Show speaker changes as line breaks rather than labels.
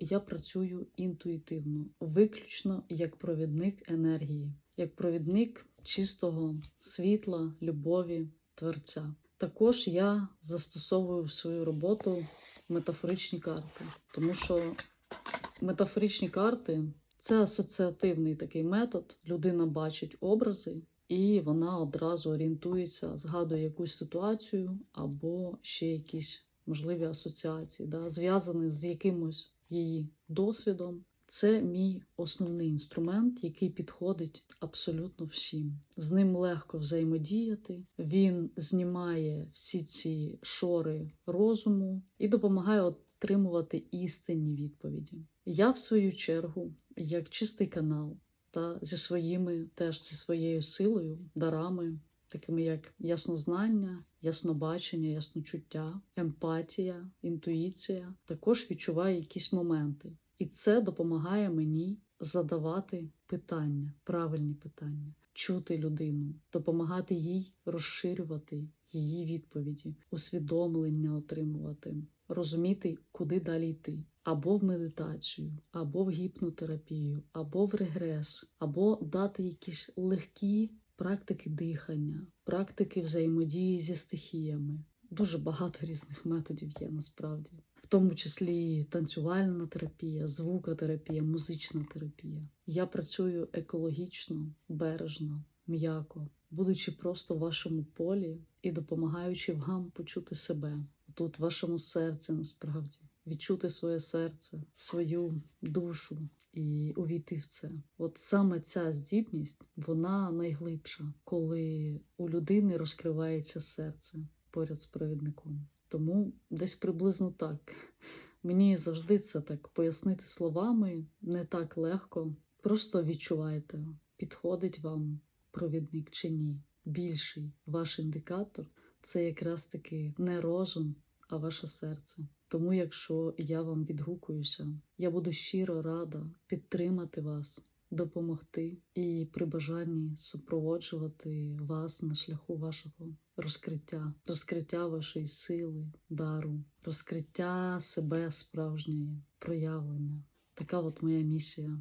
Я працюю інтуїтивно, виключно як провідник енергії, як провідник чистого світла, любові, творця. Також я застосовую в свою роботу метафоричні карти, тому що метафоричні карти це асоціативний такий метод. Людина бачить образи, і вона одразу орієнтується, згадує якусь ситуацію або ще якісь можливі асоціації, да, зв'язані з якимось її досвідом. Це мій основний інструмент, який підходить абсолютно всім. З ним легко взаємодіяти. Він знімає всі ці шори розуму і допомагає отримувати істинні відповіді. Я, в свою чергу, як чистий канал, та зі своїми, теж зі своєю силою, дарами, такими як яснознання, яснобачення, ясночуття, емпатія, інтуїція, також відчуваю якісь моменти. І це допомагає мені задавати питання, правильні питання, чути людину, допомагати їй розширювати її відповіді, усвідомлення отримувати, розуміти, куди далі йти. Або в медитацію, або в гіпнотерапію, або в регрес, або дати якісь легкі практики дихання, практики взаємодії зі стихіями. Дуже багато різних методів є насправді, в тому числі танцювальна терапія, звукотерапія, музична терапія. Я працюю екологічно, бережно, м'яко, будучи просто в вашому полі і допомагаючи вам почути себе тут, в вашому серці, насправді, відчути своє серце, свою душу і увійти в це. От саме ця здібність, вона найглибша, коли у людини розкривається серце поряд з провідником. Тому десь приблизно так. Мені завжди це так пояснити словами не так легко. Просто відчувайте, підходить вам провідник чи ні. Більший ваш індикатор це якраз таки не розум, а ваше серце. Тому, якщо я вам відгукуюся, я буду щиро рада підтримати вас, допомогти і при бажанні супроводжувати вас на шляху вашого розкриття, розкриття вашої сили, дару, розкриття себе справжньої, проявлення. Така от моя місія.